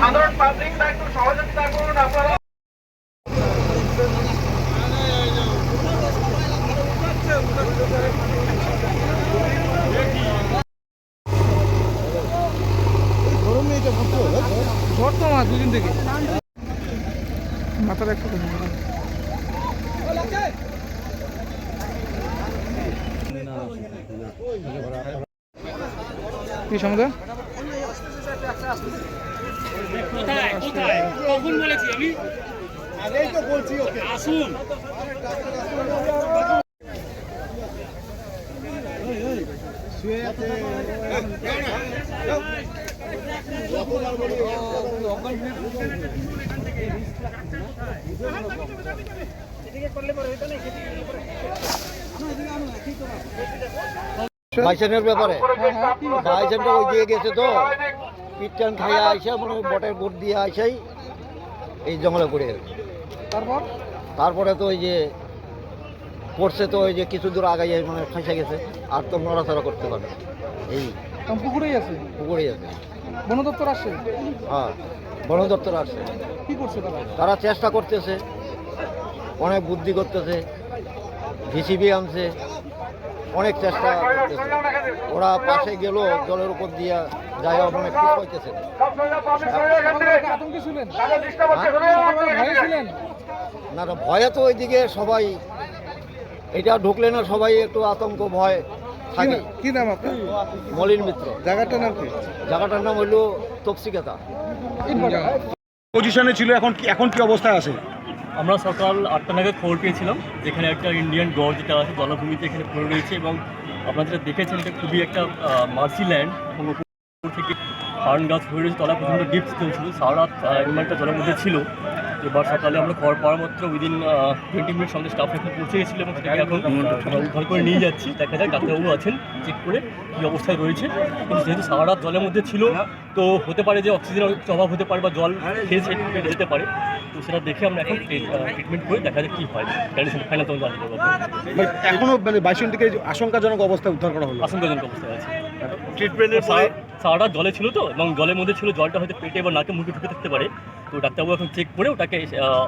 সাধারণ পাবলিকরা একটু সহযোগিতা করুন আপনারা। দুদিন থেকে। মাথার একটা কি সমুদ্র কোথায়? কোথায়? কখন বলেছি আমি? আসুন। বাইসেনের ব্যাপারে। বাইসেনটা ওই দিয়ে গেছে তো? পিটটান খাইয়া আইসা মানে বটের বোট দিয়ে আইসাই এই জঙ্গলে পড়ে গেছে তারপর? তারপরে তো ওই যে পড়ছে তো ওই যে কিছু দূর আগাই মানে ফাঁসে গেছে আর তো নড়াচড়া করতে পারে এই পুকুরেই আছে? পুকুরেই আছে। বন দপ্তর আসছে? হ্যাঁ বন দপ্তর আসছে। কি করছে তারা? তারা চেষ্টা করতেছে অনেক বুদ্ধি করতেছে জিসিবি আনছে অনেক চেষ্টা করতেছে। ওরা পাশে গেল জলের উপর দিয়া যাই হোক অনেক কিছু হইতেছে। না। ভয়ে না না ভয়ে তো ওইদিকে সবাই এটা ঢুকলে না সবাই একটু আতঙ্ক ভয় থাকে। কি নাম আপনার? মলিন মিত্র। জায়গাটার নাম কি? জায়গাটার নাম হইল তপসিকাতা পজিশনে ছিল এখন এখন কি অবস্থায় আছে? আমরা সকাল আটটা নাগাদ খবর পেয়েছিলাম, যেখানে একটা ইন্ডিয়ান গড় যেটা আছে, জলাভূমিতে এখানে পড়ে রয়েছে এবং আপনারা যেটা দেখেছেন এটা খুবই একটা মার্সি ল্যান্ড এবং থেকে ফার্ন গাছ হয়ে রয়েছে তলা পর্যন্ত ডিপস চলছিল সারা জলের মধ্যে ছিল। এবার সকালে আমরা খবর পাওয়ার মাত্র উইদিন টোয়েন্টি মিনিট সঙ্গে স্টাফ এখানে পৌঁছে গেছিল এবং সেটাকে এখন উদ্ধার করে নিয়ে যাচ্ছি। দেখা যাক, ডাক্তারবাবু আছেন চেক করে কী অবস্থায় রয়েছে। কিন্তু যেহেতু সারা রাত জলের মধ্যে ছিল, তো হতে পারে যে অক্সিজেনের অভাব হতে পারে বা জল খেয়ে যেতে পারে। তো সেটা দেখে আমরা এখন ট্রিটমেন্ট করে দেখা যাক কী হয়। কন্ডিশন ফাইনাল তখন জানতে পারব মানে এখনও মানে বাইশন থেকে আশঙ্কাজনক অবস্থায় উদ্ধার করা হলো? আশঙ্কাজনক অবস্থায় আছে। ট্রিটমেন্টের সারা রাত জলে ছিল তো এবং জলের মধ্যে ছিল জলটা হয়তো পেটে বা নাকে মুখে ঢুকে থাকতে পারে। তো ডাক্তারবাবু এখন চেক করে ওটাকে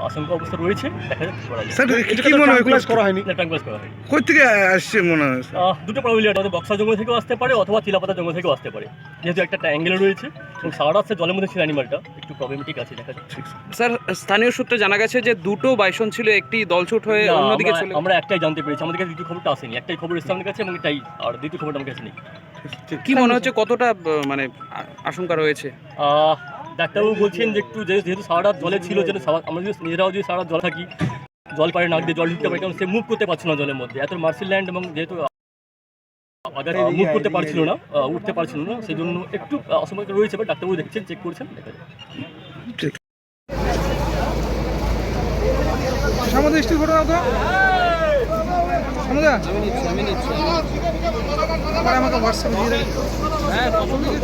আশঙ্কা অবস্থা রয়েছে দেখা যাক করা যায়। স্যার এটা কি মনে হয় ক্লাস করা হয়নি? হয় কই থেকে আসছে মনে হয় দুটো প্রবলিটি আছে বক্সা জঙ্গল থেকেও আসতে পারে অথবা চিলাপাতা জঙ্গল থেকেও আসতে পারে। যেহেতু একটা অ্যাঙ্গেল রয়েছে এবং সারা রাত জলের মধ্যে ছিল অ্যানিমালটা একটু প্রবলেমেটিক আছে দেখা যাক। স্যার স্থানীয় সূত্রে জানা গেছে যে দুটো বাইসন ছিল একটি দলছুট হয়ে না, অন্যদিকে আমরা- চলে আমরা একটাই জানতে পেরেছি। আমাদের কাছে দ্বিতীয় খবরটা আসেনি। একটাই খবর এসেছে আমাদের কাছে এবং এটাই আর দ্বিতীয় খবরটা আমার কাছে নেই। কি মনে হচ্ছে কতটা আহ, মানে আ- আশঙ্কা রয়েছে? আহ, ডাক্তারবাবু বলছেন যে একটু যে- যেহেতু সারা রাত জলে ছিল যেন সারা- আমরা যদি নিজেরাও যদি সারা রাত জল থাকি জল পারে নাক দিয়ে জল ঢুকতে পারে কারণ সে মুভ করতে পারছে না জলের মধ্যে। এত মার্সিল ল্যান্ড এবং যেহেতু আগার মুভ করতে পারছিল না উঠতে পারছিল না সেই জন্য একটু অসময় রয়েছে বা ডাক্তারবাবু দেখছেন চেক করছেন দেখা যাক। সামুদ্র স্টিল ফটো নাও তো। সামুদ্রা আমার আমাকে হোয়াটসঅ্যাপ দিয়ে দেবেন হ্যাঁ কত দিকে